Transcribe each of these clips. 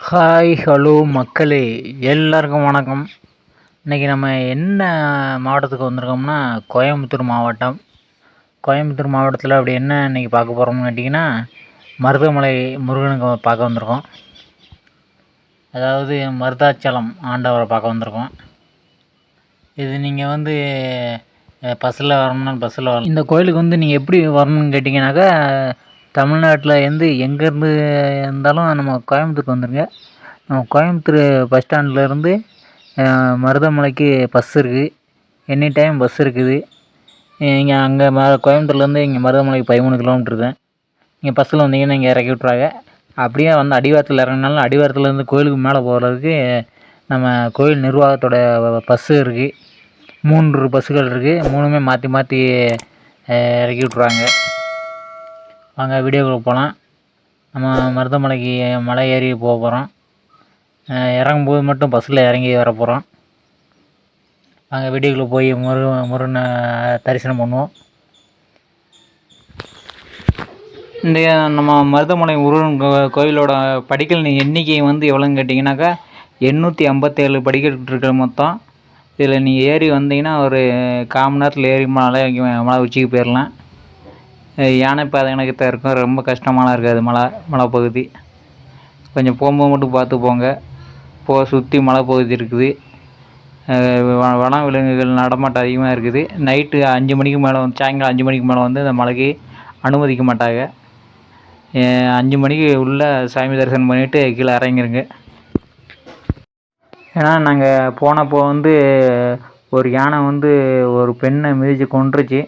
Hi hello மக்களே. எல்லாருக்கும் வணக்கம். இன்றைக்கி நம்ம என்ன மாவட்டத்துக்கு வந்திருக்கோம்னா கோயம்புத்தூர் மாவட்டம். கோயம்புத்தூர் மாவட்டத்தில் அப்படி என்ன இன்றைக்கி பார்க்க போகிறோம்னு கேட்டிங்கன்னா மருதமலை முருகனுக்கு பார்க்க வந்திருக்கோம். அதாவது மருதாச்சலம் ஆண்டவரை பார்க்க வந்திருக்கோம். இது நீங்கள் வந்து பஸ்ஸில் வரணும்னா பஸ்ஸில் வரலாம் இந்த கோயிலுக்கு வந்து நீங்கள் எப்படி வரணும்னு கேட்டிங்கனாக்கா தமிழ்நாட்டில் வந்து எங்கேருந்து இருந்தாலும் நம்ம கோயம்புத்தூருக்கு வந்துடுங்க நம்ம கோயம்புத்தூர் பஸ் ஸ்டாண்ட்லேருந்து மருதமலைக்கு பஸ் இருக்குது எனி டைம் பஸ் இருக்குது. இங்கே அங்கே ம கோயம்புத்தூர்லேருந்து இங்கே மருதமலைக்கு பதிமூணு கிலோமீட்ரு தான். நீங்கள் பஸ்ஸில் வந்தீங்கன்னா இங்கே இறக்கி விட்ருவாங்க அப்படியே வந்து அடிவாரத்தில் இறங்குனாலும் அடிவாரத்துலேருந்து கோயிலுக்கு மேலே போகிறதுக்கு நம்ம கோயில் நிர்வாகத்தோட பஸ்ஸு இருக்குது மூன்று பஸ்ஸுகள் இருக்குது மூணுமே மாற்றி மாற்றி இறக்கி விட்ருவாங்க வாங்க வீடியோக்குள்ளே போகலாம் நம்ம மருதமலைக்கு மலை ஏறி போக போகிறோம் இறங்கும்போது மட்டும் பஸ்ஸில் இறங்கி வர போகிறோம் வாங்க வீடியோக்குள்ளே போய் முரு முருகனை தரிசனம் பண்ணுவோம். இந்த நம்ம மருதமலை முருகன் கோ- கோயிலோட படிக்கல் எண்ணிக்கை வந்து எவ்வளோன்னு கேட்டிங்கனாக்கா எண்ணூற்றி ஐம்பத்தேழு படிக்கல் இருக்கிற மொத்தம். இதில் நீங்கள் ஏறி வந்தீங்கன்னா ஒரு கால் மணி நேரத்தில் ஏறி மலை மலை உச்சிக்கு போயிடலாம் யானை பாதை எனக்கு இருக்கும். ரொம்ப கஷ்டமாலாம் இருக்காது. மலை மலைப்பகுதி கொஞ்சம் போகும்போது மட்டும் பார்த்து போங்க. போக சுற்றி மலைப்பகுதி இருக்குது. வன விலங்குகள் நடமாட்டம் அதிகமாக இருக்குது. நைட்டு அஞ்சு மணிக்கு மேலே வந்து சாயங்காலம் அஞ்சு மணிக்கு மேலே வந்து அந்த மலைக்கு அனுமதிக்க மாட்டாங்க. அஞ்சு மணிக்கு உள்ளே சாமி தரிசனம் பண்ணிவிட்டு கீழே இறங்கிருங்க. ஏன்னா நாங்கள் போனப்போ வந்து ஒரு யானை வந்து ஒரு பெண்ணை மிதித்து கொண்டுருச்சு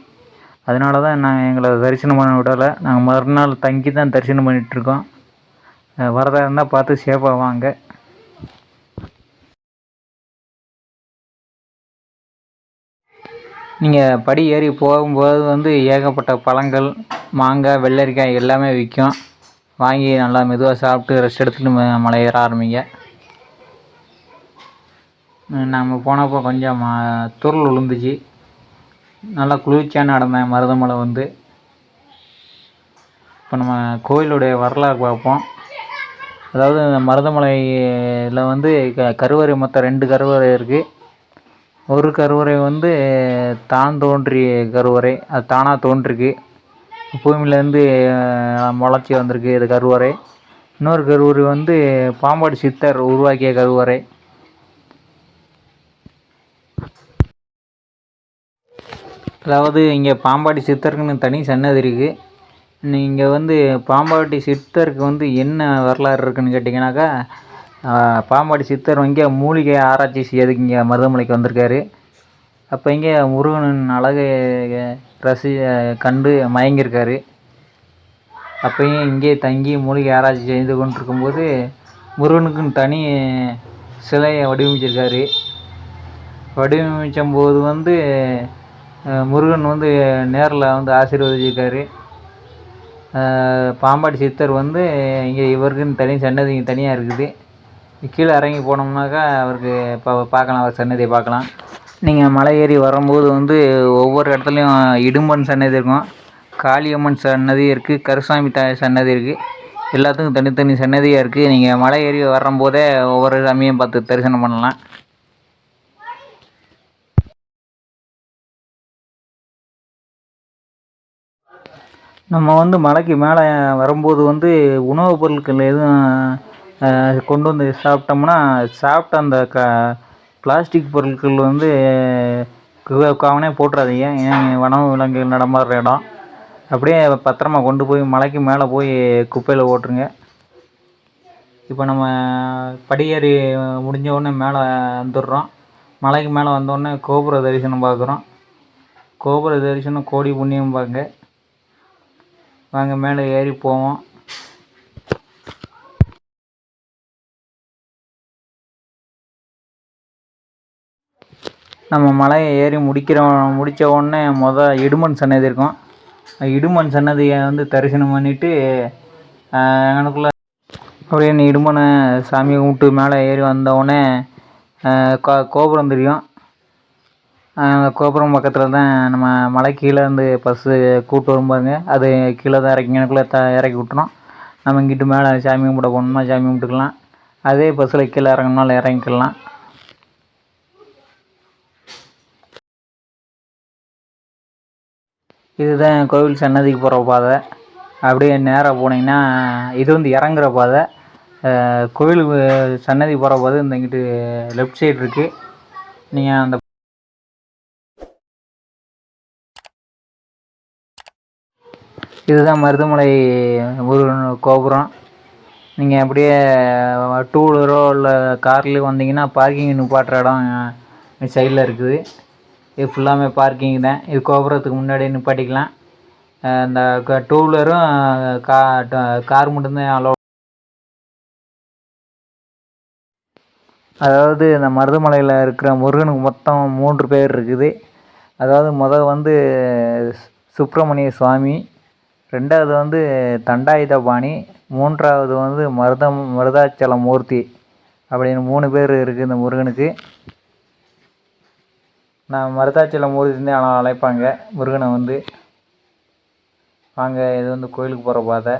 அதனால தான் நாங்கள் எங்களை தரிசனம் பண்ண விடலை. நாங்கள் மறுநாள் தங்கி தான் தரிசனம் பண்ணிகிட்ருக்கோம் வரதாக இருந்தால் பார்த்து சேஃபாக வாங்க. நீங்கள் படி ஏறி போகும்போது வந்து ஏகப்பட்ட பழங்கள் மாங்காய் வெள்ளரிக்காய் எல்லாமே விற்கும் வாங்கி நல்லா மெதுவாக சாப்பிட்டு ரெஸ்ட் எடுத்துகிட்டு ம- மலை ஏற ஆரம்பிங்க நம்ம போனப்போ கொஞ்சம் துருள் விழுந்துச்சு நல்லா குளிர்ச்சியான இடம் தான். மருதமலை வந்து. இப்போ நம்ம கோயிலுடைய வரலாறு பார்ப்போம். அதாவது இந்த மருதமலையில் வந்து க கருவறை மொத்தம் ரெண்டு கருவறை இருக்குது ஒரு கருவறை வந்து தான் தோன்றிய கருவறை. அது தானாக தோன்றிருக்கு. பூமியிலேருந்து முளைச்சி வந்திருக்கு இது கருவறை. இன்னொரு கருவறை வந்து பாம்பாடி சித்தர் உருவாக்கிய கருவறை. அதாவது இங்கே பாம்பாட்டி சித்தருக்குன்னு தனி சன்னதி இருக்குது நீங்கள் வந்து பாம்பாட்டி சித்தருக்கு வந்து என்ன வரலாறு இருக்குன்னு கேட்டிங்கனாக்கா பாம்பாட்டி சித்தர் இங்கே மூலிகை ஆராய்ச்சி செய்யறதுக்கு இங்கே மருதமலைக்கு வந்திருக்காரு. அப்போ இங்கே முருகனின் அழகை ரசி கண்டு மயங்கியிருக்காரு. அப்பயும் இங்கே தங்கி மூலிகை ஆராய்ச்சி செய்து கொண்டிருக்கும்போது முருகனுக்குன்னு தனி சிலையை வடிவமைச்சிருக்காரு. வடிவமைச்சும் போது வந்து முருகன் வந்து நேரில் வந்து ஆசீர்வதிச்சிருக்காரு. பாம்பாடி பாம்பாட்டி சித்தர் வந்து இங்கே இவருக்குன்னு தனி சன்னதி தனியாக இருக்குது. கீழே இறங்கி போனோம்னாக்கா அவருக்கு இப்போ பார்க்கலாம் அவர் சன்னதியை பார்க்கலாம். நீங்கள் மலை ஏறி வரும்போது வந்து ஒவ்வொரு இடத்துலையும் இடும்பன் சன்னதி இருக்கும். காளியம்மன் சன்னதி இருக்குது கருசாமி த சன்னதி இருக்குது எல்லாத்துக்கும் தனித்தனி சன்னதியாக இருக்குது நீங்கள் மலை ஏறி வரும்போதே ஒவ்வொரு சாமியும் பார்த்து தரிசனம் பண்ணலாம். நம்ம வந்து மலைக்கு மேலே வரும்போது வந்து உணவுப் பொருட்கள் எதுவும் கொண்டு வந்து சாப்பிட்டோம்னா சாப்பிட்ட அந்த க பிளாஸ்டிக் பொருட்கள் வந்து கவனே போட்டுறாதீங்க. ஏன் வன விலங்குகள் நடமாடுற இடம். அப்படியே பத்திரமா கொண்டு போய் மலைக்கு மேலே போய் குப்பையில் போட்டுருங்க இப்போ நம்ம படியேறி முடிஞ்ச உடனே மேலே வந்துடுறோம். மலைக்கு மேலே வந்தோடனே கோபுர தரிசனம் பார்க்குறோம். கோபுர தரிசனம் கோடி புண்ணியம் பாங்க வாங்க மேலே ஏறி போவோம். நம்ம மலையை ஏறி முடிக்கிற முடித்த உடனே மொதல் இடுமன் சன்னதி இருக்கும். இடுமன் சன்னதியை வந்து தரிசனம் பண்ணிவிட்டு எனக்குள்ள அப்படியே நீ இடுமனை சாமி கும்பிட்டு மேலே ஏறி வந்தவுடனே கோ- கோபுரம் தெரியும். கோபுரம் பக்கத்தில் தான் நம்ம மலை கீழே இருந்து பஸ்ஸு கூட்டு வரும் பாருங்க. அது கீழே தான் இறக்கி எனக்குள்ளே த இறக்கி விட்டுரும் நம்ம இங்கிட்டு மேலே சாமி கும்பிட போகணும்னா சாமி கும்பிட்டுக்கலாம். அதே பஸ்ஸில் கீழே இறங்கணும்னால இறங்கிக்கலாம். இதுதான் கோவில் சன்னதிக்கு போகிற பாதை. அப்படியே நேராக போனீங்கன்னா இது வந்து இறங்குற பாதை. கோவில் சன்னதி போகிற பாதை இந்த இங்கிட்டு லெஃப்ட் சைடு இருக்குது நீங்கள் அந்த இதுதான் மருதமலை முருகன் கோபுரம். நீங்கள் அப்படியே டூ வீலரோ இல்லை கார்லேயோ வந்தீங்கன்னா பார்க்கிங் நிப்பாட்டுற இடம் சைடில் இருக்குது. இது ஃபுல்லாமே பார்க்கிங் தான். இது கோபுரத்துக்கு முன்னாடியே நிப்பாட்டிக்கலாம். அந்த இந்த டூ வீலரும் கா கார் மட்டும்தான் அலோ அதாவது இந்த மருதமலையில் இருக்கிற முருகனுக்கு மொத்தம் மூன்று பேர் இருக்குது. அதாவது முதல் வந்து சுப்பிரமணிய சுவாமி ரெண்டாவது வந்து தண்டாயுதபாணி மூன்றாவது வந்து மருதம் மருதாச்சல மூர்த்தி அப்படின்னு மூணு பேர் இருக்குது இந்த முருகனுக்கு. நான் மருதாச்சல மூர்த்தின்னு ஆனால் அழைப்பாங்க. முருகனை வந்து வாங்க இது வந்து கோயிலுக்கு போகிற பாதை.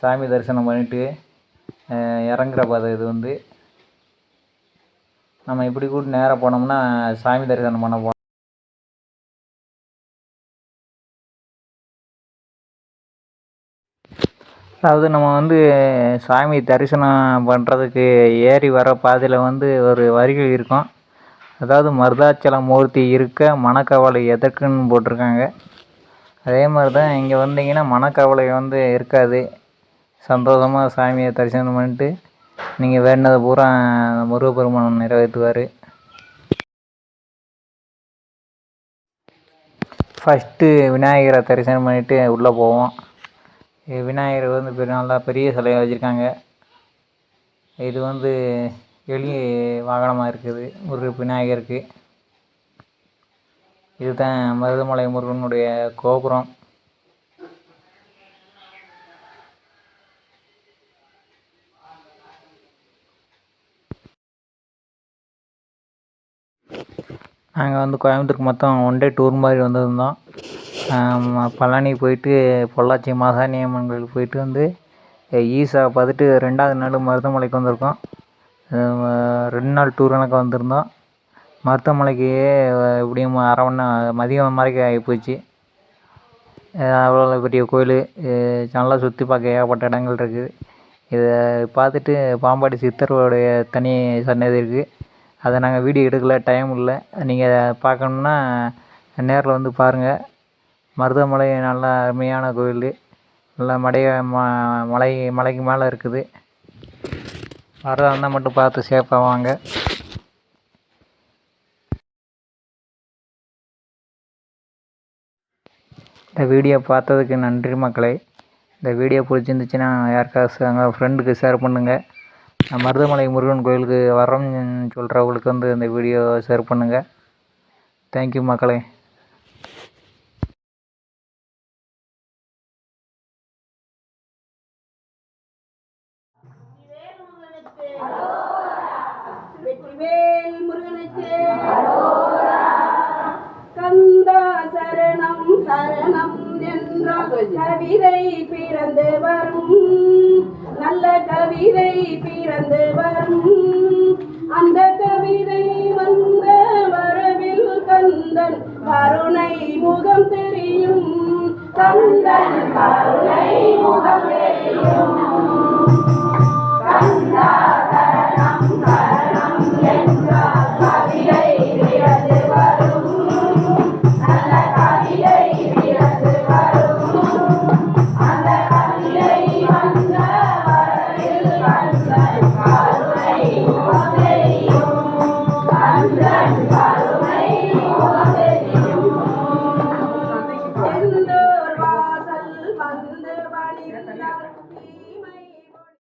சாமி தரிசனம் பண்ணிவிட்டு இறங்குற பாதை இது வந்து. நம்ம இப்படி கூட நேராக போனோம்னா சாமி தரிசனம் பண்ண போனோம் அதாவது நம்ம வந்து சாமி தரிசனம் பண்ணுறதுக்கு ஏறி வர பாதையில் வந்து ஒரு வரிகள் இருக்கும். அதாவது மருதாச்சல மூர்த்தி இருக்க மனக்கவலை எதற்குன்னு போட்டிருக்காங்க. அதே மாதிரி தான் இங்கே வந்தீங்கன்னா மனக்கவலை வந்து இருக்காது. சந்தோஷமாக சாமியை தரிசனம் பண்ணிட்டு நீங்கள் வேண்டினதை பூரா முருகப்பெருமான் நிறைவேற்றுவார். ஃபஸ்ட்டு விநாயகரை தரிசனம் பண்ணிவிட்டு உள்ளே போவோம். விநாயகர் வந்து பெரிய நல்லா பெரிய சிலையை வச்சுருக்காங்க. இது வந்து எளி வாகனமாக இருக்குது ஒரு விநாயகருக்கு. இதுதான் மருதமலை முருகனுடைய கோபுரம். நாங்கள் வந்து கோயம்புத்தூருக்கு மொத்தம் ஒன் டே டூர் மாதிரி வந்திருந்தோம். பழனி போயிட்டு பொள்ளாச்சி மாசாணி அம்மன் கோயிலுக்கு போயிட்டு வந்து ஈசா பார்த்துட்டு ரெண்டாவது நாள் மருதமலைக்கு வந்திருக்கோம். ரெண்டு நாள் டூர் கணக்காக வந்திருந்தோம். மருதமலைக்கு எப்படியும் அரை மணி நேரம் மதியம் வரைக்கும் ஆகிப்போச்சு அவ்வளோ பெரிய கோயில். நல்லா சுற்றி பார்க்க ஏகப்பட்ட இடங்கள் இருக்குது இதை பார்த்துட்டு பாம்பாடி சித்தருடைய தனி சன்னதி இருக்குது அதை நாங்கள் வீடியோ எடுக்கல டைம் இல்லை. நீங்கள் பார்க்கணுன்னா நேரில் வந்து பாருங்கள் மருதமலை நல்ல அருமையான கோயில். நல்லா மடைய ம மலை மலைக்கு மேலே இருக்குது. வரதா இருந்தால் மட்டும் பார்த்து சேஃபாக வாங்க. இந்த வீடியோ பார்த்ததுக்கு நன்றி மக்களே. இந்த வீடியோ பிடிச்சிருந்துச்சின்னா யாருக்காவது அங்கே ஃப்ரெண்டுக்கு ஷேர் பண்ணுங்கள் மருதமலை முருகன் கோயிலுக்கு வரோம்னு சொல்கிறவங்களுக்கு வந்து இந்த வீடியோ ஷேர் பண்ணுங்கள் தேங்க்யூ மக்களே. சரணம் என்றால் கவிதை பிறந்து வரும். நல்ல கவிதை பிறந்து வரும். அந்த கவிதை வந்த வரவில் கந்தன் கருணை முகம் தெரியும். கந்தன் கருணை